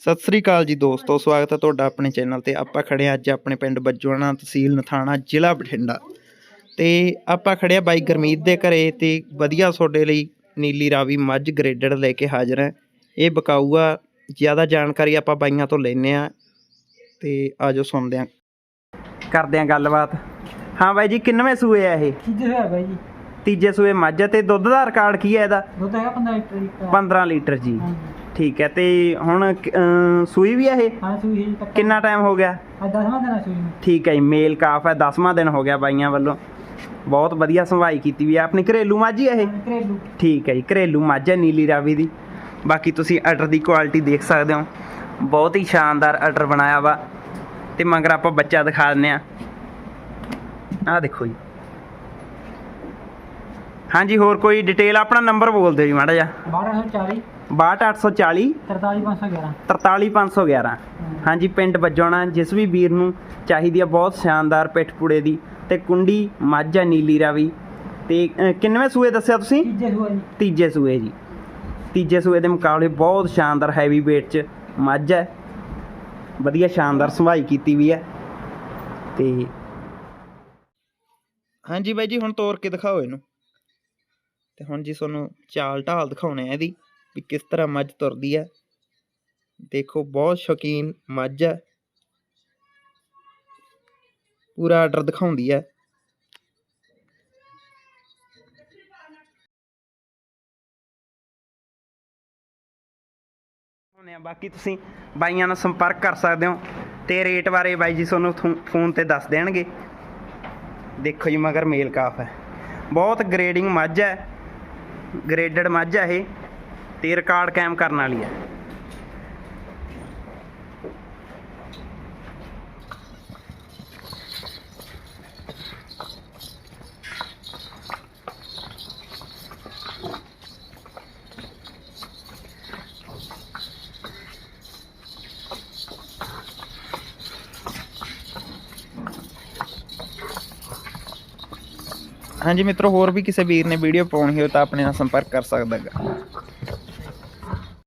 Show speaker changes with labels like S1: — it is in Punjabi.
S1: ਸਤਿ ਸ੍ਰੀ ਅਕਾਲ ਜੀ ਦੋਸਤੋ ਸਵਾਗਤ ਹੈ ਤੁਹਾਡਾ ਆਪਣੇ ਚੈਨਲ ਤੇ। ਆਪਾਂ ਖੜੇ ਹਾਂ ਅੱਜ ਆਪਣੇ ਪਿੰਡ ਬੱਜੂਆਣਾ ਤਹਿਸੀਲ ਨਥਾਣਾ ਜ਼ਿਲ੍ਹਾ ਬਠਿੰਡਾ। ਤੇ ਆਪਾਂ ਖੜੇ ਆ ਬਾਈ ਗਰਮੀਤ ਦੇ ਘਰੇ ਤੇ ਵਧੀਆ ਤੁਹਾਡੇ ਲਈ ਨੀਲੀ ਰਾਵੀ ਮੱਝ ਗ੍ਰੇਡਡ ਲੈ ਕੇ ਹਾਜ਼ਰ ਹੈ। ਇਹ ਬਕਾਊ ਆ ਜ਼ਿਆਦਾ ਜਾਣਕਾਰੀ ਆਪਾਂ ਬਾਈਆਂ ਤੋਂ ਲੈਨੇ ਆ ਤੇ ਆਜੋ ਸੁਣਦੇ ਆ ਕਰਦੇ ਆ ਗੱਲਬਾਤ। ਹਾਂ ਬਾਈ ਜੀ ਕਿੰਨਵੇਂ ਸੂਏ ਆ ਇਹ?
S2: ਕਿੱਥੇ ਹੋਇਆ ਬਾਈ ਜੀ।
S1: ਤੀਜੇ ਸੂਏ ਮੱਝ ਆ ਤੇ ਦੁੱਧ ਦਾ ਰਿਕਾਰਡ ਕੀ ਹੈ ਇਹਦਾ?
S2: ਦੁੱਧ ਹੈਗਾ 15 ਲੀਟਰ ਦੀ
S1: 15 ਲੀਟਰ ਜੀ।
S2: ਹਾਂਜੀ।
S1: ਠੀਕ ਹੈ ਤੇ ਹੁਣ ਕ- ਅਮ ਸੂਈ ਵੀ ਆ ਇਹ?
S2: ਹਾਂ ਸੂਈ ਹੈ ਤੱਕ
S1: ਕਿੰਨਾ ਟਾਈਮ ਹੋ ਗਿਆ?
S2: ਅੱਜ ਦਸਵਾਂ ਦਿਨ ਆ ਸੂਈ ਨੂੰ।
S1: ਠੀਕ ਹੈ ਜੀ ਮੇਲ ਕਾਫ ਹੈ 10ਵਾਂ ਦਿਨ ਹੋ ਗਿਆ ਬਾਈਆਂ ਵੱਲੋਂ। ਬਹੁਤ ਵਧੀਆ ਸੰਭਾਈ ਕੀਤੀ ਵੀ ਹੈ ਆਪਣੀ ਘਰੇਲੂ ਮੱਝ ਹੈ ਇਹ?
S2: ਘਰੇਲੂ।
S1: ਠੀਕ ਹੈ ਜੀ ਘਰੇਲੂ ਮੱਝ ਹੈ ਨੀਲੀ ਰਾਵੀ ਦੀ। ਬਾਕੀ ਤੁਸੀਂ ਅਟਰ ਦੀ ਕੁਆਲਿਟੀ ਦੇਖ ਸਕਦੇ ਹੋ। ਬਹੁਤ ਹੀ ਸ਼ਾਨਦਾਰ ਅਟਰ ਬਣਾਇਆ ਵਾ। ਤੇ ਮਗਰ ਆਪਾਂ ਬੱਚਾ ਦਿਖਾ ਦਿੰਦੇ ਆ ਆਹ ਦੇਖੋ ਜੀ। ਹਾਂਜੀ ਹੋਰ ਕੋਈ ਡਿਟੇਲ ਆਪਣਾ ਨੰਬਰ ਬੋਲ ਦਿਓ ਜੀ ਮਾੜਾ ਜਿਹਾ।
S2: 1240
S1: 62840
S2: 43511
S1: 43511 ਹਾਂਜੀ ਪਿੰਡ ਬੱਜੋਣਾ ਜਿਸ ਵੀ ਵੀਰ ਨੂੰ ਚਾਹੀਦੀ ਆ ਬਹੁਤ ਸ਼ਾਨਦਾਰ ਪਿੱਠ ਪੁੜੇ ਦੀ। ਤੇ ਕੁੰਡੀ ਮੱਝ ਨੀਲੀ ਰਾਵੀ। ਤੇ ਕਿੰਨਵੇਂ ਸੂਏ ਦੱਸਿਆ ਤੁਸੀਂ?
S2: ਤੀਜੇ ਸੂਆ ਜੀ।
S1: ਤੀਜੇ ਸੂਏ ਜੀ। ਤੀਜੇ ਸੂਏ ਦੇ ਮੁਕਾਬਲੇ ਬਹੁਤ ਸ਼ਾਨਦਾਰ ਹੈਵੀ weight ਚ ਮੱਝ ਹੈ। ਵਧੀਆ ਸ਼ਾਨਦਾਰ ਸੰਭਾਈ ਕੀਤੀ ਵੀ ਹੈ। ਤੇ ਹਾਂਜੀ ਬਾਈ ਜੀ ਹੁਣ ਤੋਰ ਕੇ ਦਿਖਾਓ ਇਹਨੂੰ। ਤੇ ਹੁਣ ਜੀ ਤੁਹਾਨੂੰ ਚਾਲ ਢਾਲ ਦਿਖਾਉਣੇ ਆ ਇਹਦੀ ਵੀ ਕਿਸ ਤਰ੍ਹਾਂ ਮੱਝ ਤੁਰਦੀ ਹੈ ਦੇਖੋ, ਬਹੁਤ ਸ਼ੌਕੀਨ ਮੱਝ ਹੈ ਪੂਰਾ ਆਰਡਰ ਦਿਖਾਉਂਦੀ ਹੈ ਹੁੰਦੇ ਆ। ਬਾਕੀ ਤੁਸੀਂ ਬਾਈਆਂ ਨਾਲ ਸੰਪਰਕ ਕਰ ਸਕਦੇ ਹੋ ਤੇ ਰੇਟ ਬਾਰੇ ਬਾਈ ਜੀ ਤੁਹਾਨੂੰ ਫੋਨ ਤੇ ਦੱਸ ਦੇਣਗੇ। ਦੇਖੋ ਜੀ, ਮਗਰ ਮੇਲ ਕਾਫ ਹੈ। ਬਹੁਤ ਗ੍ਰੇਡਿੰਗ ਮੱਝ ਹੈ। ਗ੍ਰੇਡਡ ਮੱਝ ਹੈ ਇਹ ਤੇ ਰਿਕਾਰਡ ਕਾਇਮ ਕਰਨ ਵਾਲੀ ਹੈ ਹਾਂਜੀ ਮਿੱਤਰੋ, ਹੋਰ ਵੀ ਕਿਸੇ ਵੀਰ ਨੇ ਵੀਡੀਓ ਪਾਉਣੀ ਹੋਵੇ ਤਾਂ ਆਪਣੇ ਨਾਲ ਸੰਪਰਕ ਕਰ ਸਕਦਾ ਹੈ